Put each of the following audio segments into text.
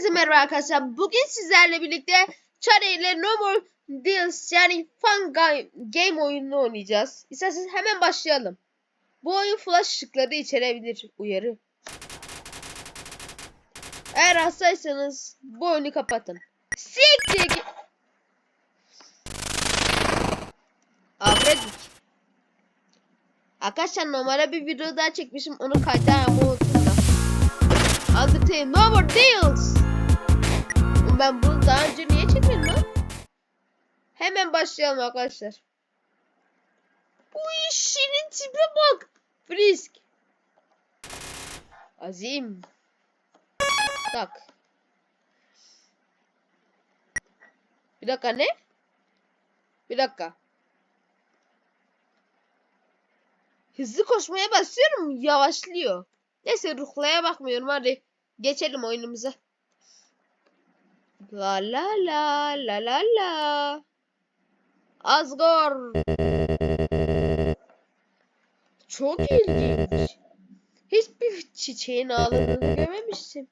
Hepinize merhaba arkadaşlar. Bugün sizlerle birlikte Chare ile No More Deals yani Fun Ga- Game oyununu oynayacağız. İsterseniz hemen başlayalım. Bu oyun flash ışıkları içerebilir. Uyarı. Eğer hastaysanız bu oyunu kapatın. Siktir git. Afredik. Arkadaşlar normale bir video daha çekmişim. Onu kayda ama unuttum. Undertale No More Deals. Ben bunu daha önce niye çekmedim lan? Hemen başlayalım arkadaşlar. Bu işinin tipe bak. Frisk. Azim. Tak. Bir dakika ne? Bir dakika. Hızlı koşmaya başlıyorum yavaşlıyor. Neyse ruhlaya bakmıyorum hadi. Geçelim oyunumuza. La la la la la la. Asgore. Çok ilginç. Hiçbir çiçeğin ağladığını görmemiştim.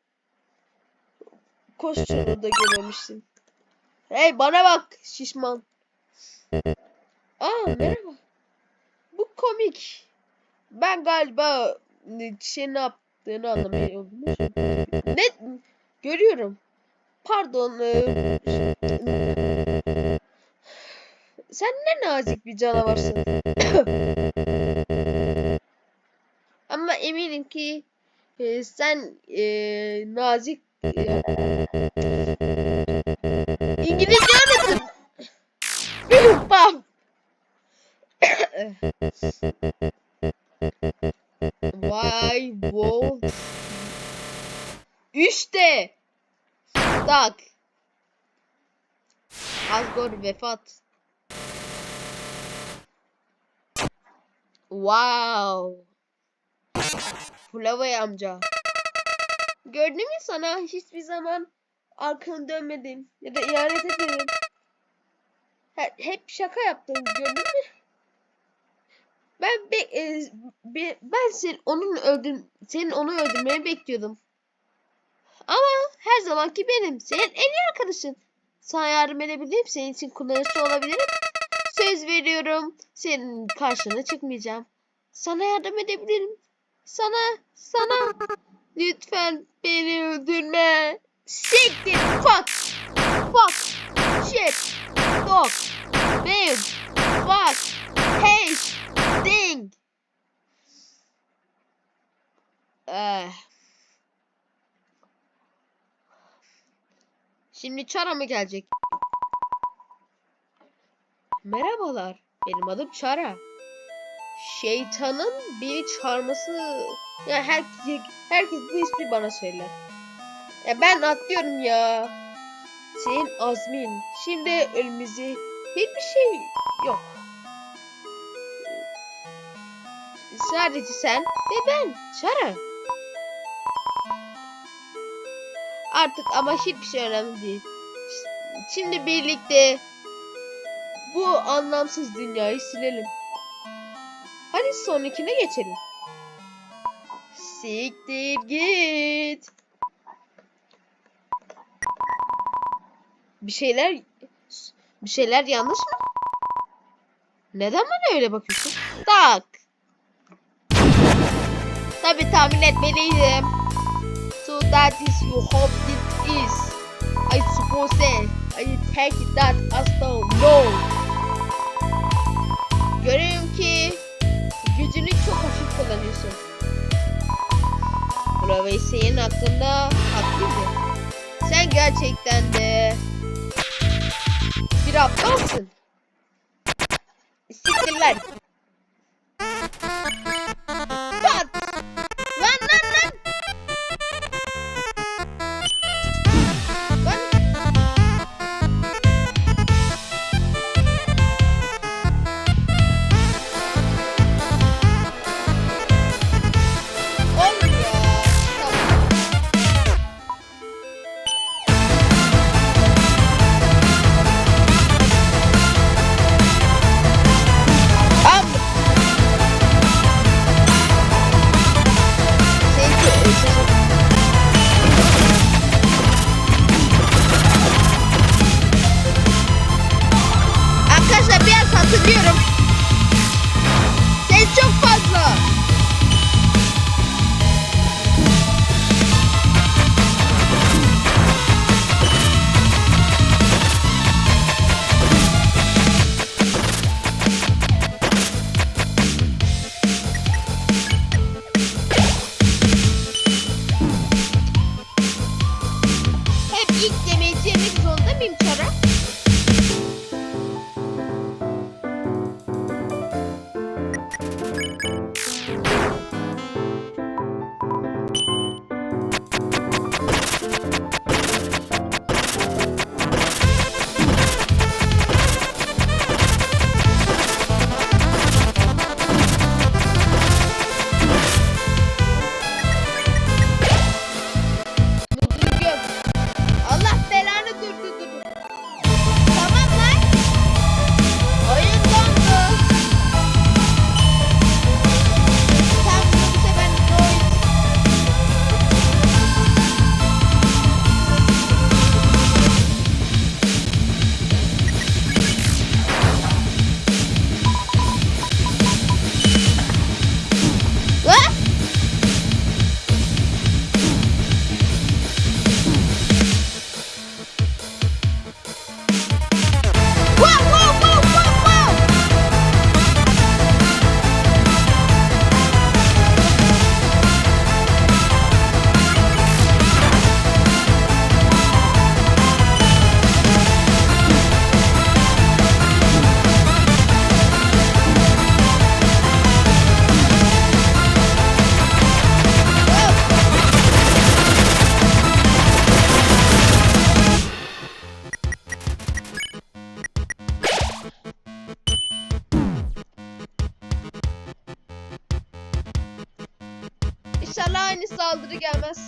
Koştuğunu da görmemiştim. Hey bana bak şişman. Aa merhaba. Bu komik. Ben galiba şey ne yaptığını anlamıyorum. Ne? Görüyorum. Pardon. e, Sen ne nazik bir canavarsın. Ama eminim ki e, sen e, nazik e, İngilizce öğretim. Bam. Vay wow. İşte. Tak. Asgore vefat. Wow. Flavay amca. Gördün mü sana hiçbir zaman arkanı dönmedin ya da ihanet etmedin. He- hep şaka yaptın gördün mü? Ben be, e, be- ben senin onun öldür senin onu öldürmeyi bekliyordum. Ama her zamanki benim. Senin en iyi arkadaşın. Sana yardım edebilirim. Senin için kullanışlı olabilirim. Söz veriyorum. Senin karşına çıkmayacağım. Sana yardım edebilirim. Sana, sana. Lütfen beni öldürme. Siktir. Fuck. Fuck. Shit. Dog. Babe. Fuck. Hey. Ding. Eh. Şimdi Çara mı gelecek? Merhabalar. Benim adım Çara. Şeytanın beni çağırması... Ya herkes, herkes bu ismi bana söyler. Ya ben atlıyorum ya. Senin azmin. Şimdi önümüzde hiçbir şey yok. Sadece sen ve ben. Çara. Artık ama hiçbir şey önemli değil. Şimdi birlikte bu anlamsız dünyayı silelim. Hadi sonrakine geçelim. Siktir git. Bir şeyler bir şeyler yanlış mı? Neden bana öyle bakıyorsun? Tak. Tabi tahmin etmeliydim. That is you hope it is. I suppose that I take that as though no. Görüyorum ki gücünü çok hafif kullanıyorsun. Bravo senin hakkında haklıydı. Sen gerçekten de bir aptalsın. Siktir lan. Get him! İnşallah aynı saldırı gelmez.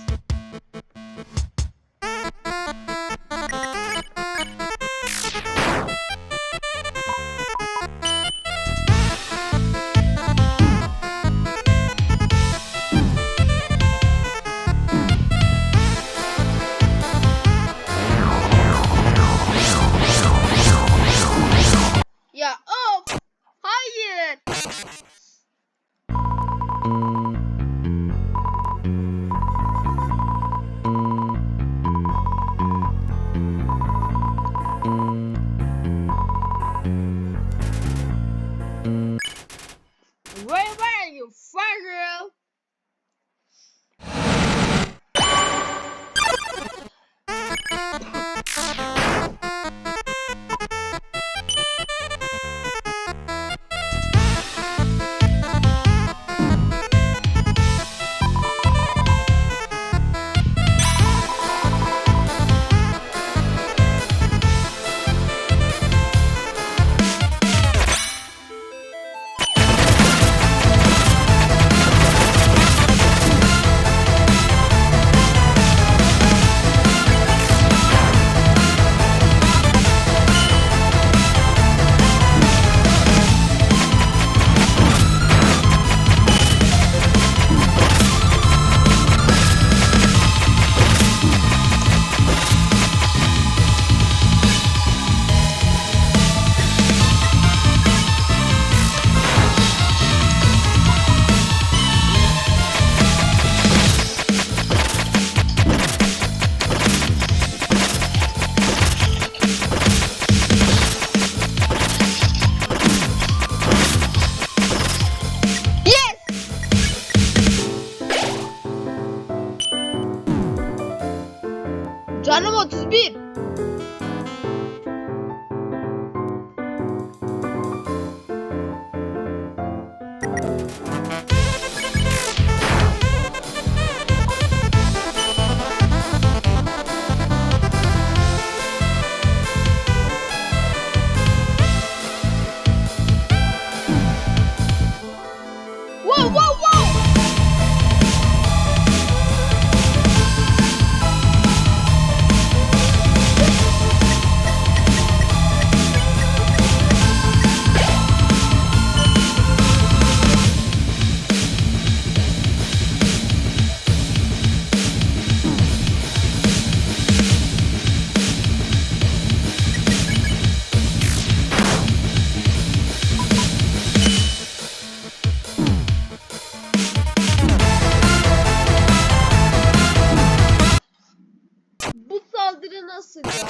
Nasıl ya?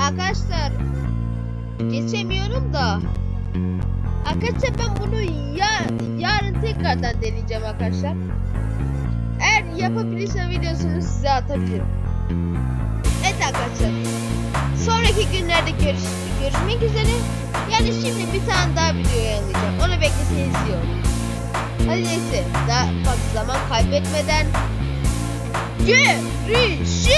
Arkadaşlar geçemiyorum da. Arkadaşlar ben bunu ya yarın tekrardan deneyeceğim arkadaşlar. Eğer yapabilirsem videosunu size atabilirim. Evet arkadaşlar. Sonraki günlerde görüş görüşmek üzere. Yani şimdi bir tane daha video yayınlayacağım. Onu bekleseniz iyi. Hadi neyse daha fazla zaman kaybetmeden görüşürüz.